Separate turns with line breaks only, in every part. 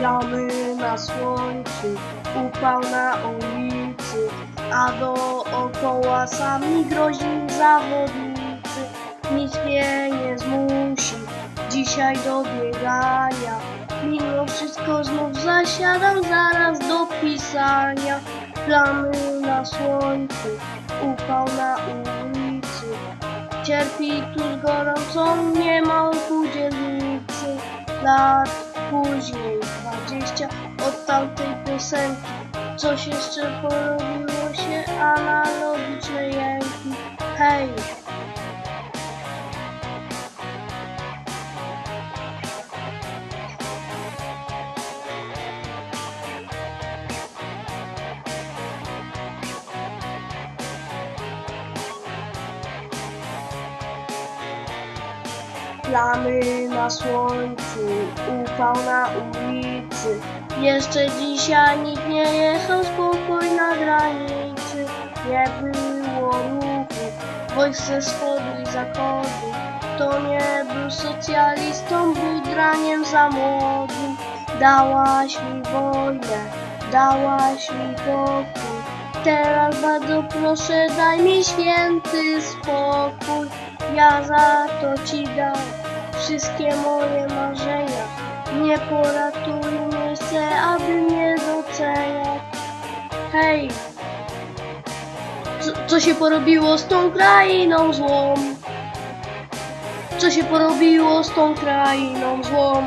Plamy na słońcu, upał na ulicy, a dookoła sami groźni zawodnicy. Nic mnie nie zmusi dzisiaj do biegania. Mimo wszystko znów zasiadam zaraz do pisania. Plamy na słońcu, upał na ulicy. Cierpi tu z gorącą niemal pół dzielnicy. Lat później, dwadzieścia od tamtej piosenki. Coś jeszcze porobiło się analogiczne jęki. Hej! Plamy na słońcu, upał na ulicy. Jeszcze dzisiaj nikt nie jechał spokój na granicy. Nie było ruchu, wojsk ze wschodu i zachodu. To nie był socjalistą, był draniem za młodu. Dałaś mi wojnę, dałaś mi pokój. Teraz bardzo proszę, daj mi święty spokój. Ja za to ci dam wszystkie moje marzenia. Nie poratuj, chcę, aby mnie doceniać. Hej! Co, co się porobiło z tą krainą złą? Co się porobiło z tą krainą złą?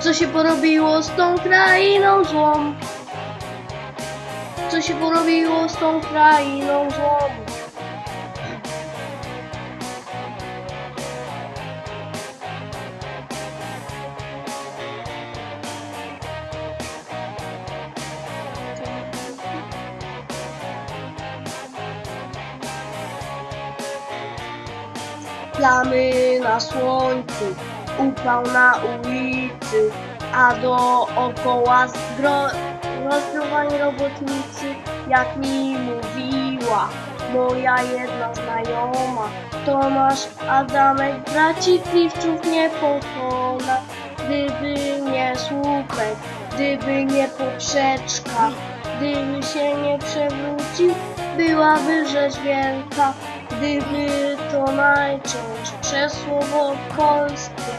Co się porobiło z tą krainą złą? Co się porobiło z tą krainą złą? Plamy na słońcu, upał na ulicy, a dookoła zgro... rozgrowani robotnicy, jak mi mówiła moja jedna znajoma. Tomasz Adamek braci Kliwczów nie pokona, gdyby nie słupek, gdyby nie poprzeczka, gdyby się nie przewrócił, byłaby rzecz wielka. Gdyby to przez słowo polskie,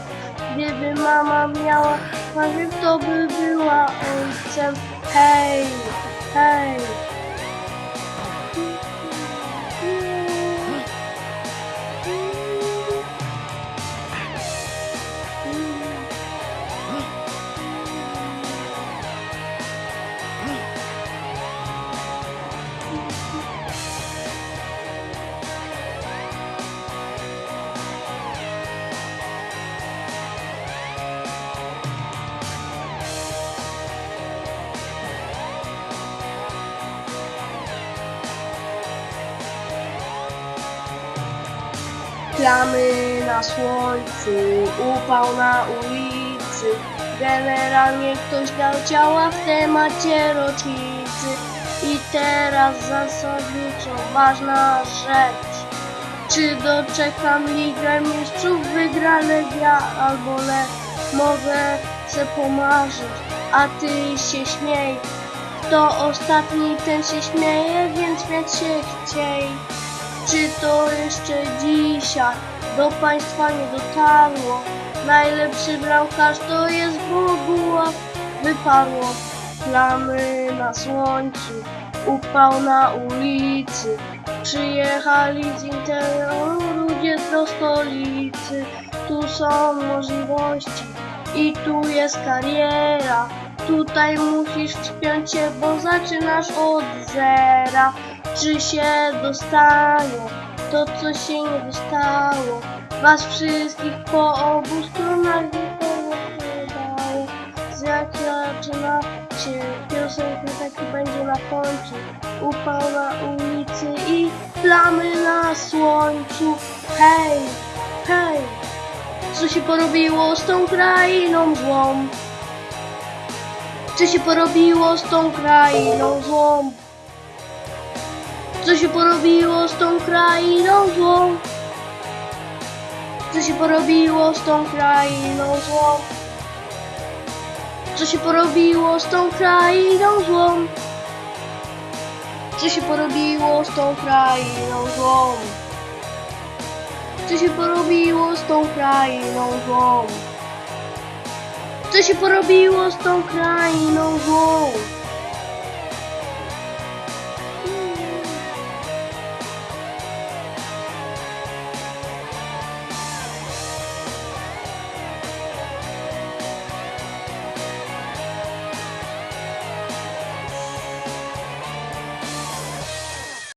gdyby mama miała to by była ojcem. Hej, hej. Plamy na słońcu, upał na ulicy. Generalnie ktoś dał ciała w temacie rocznicy. I teraz zasadniczo ważna rzecz. Czy doczekam Ligę Mistrzów, wygra Legia albo Lech? Mogę se pomarzyć, a ty się śmiej. Kto ostatni, ten się śmieje, więc śmiać się chciej. Czy to jeszcze dzisiaj do Państwa nie dotarło? Najlepszy bramkarz to jest Boguła. Wyparło plamy na słońcu, upał na ulicy. Przyjechali z interioru ludzie do stolicy. Tu są możliwości i tu jest kariera. Tutaj musisz wspiąć się, bo zaczynasz od zera. Czy się dostają to, co się nie dostało? Was wszystkich po obu stronach wypowiadało. Jak zaczyna się piosenka, taki będzie na końcu. Upał na ulicy i plamy na słońcu. Hej, hej, co się porobiło z tą krainą złą? Co się porobiło z tą krainą złą? Co się porobiło z tą krainą złą? Co się porobiło z tą krainą złą? Co się porobiło z tą krainą złą? Co się porobiło z tą krainą złą? Co się porobiło z tą krainą złą? Co się porobiło z tą krainą złą?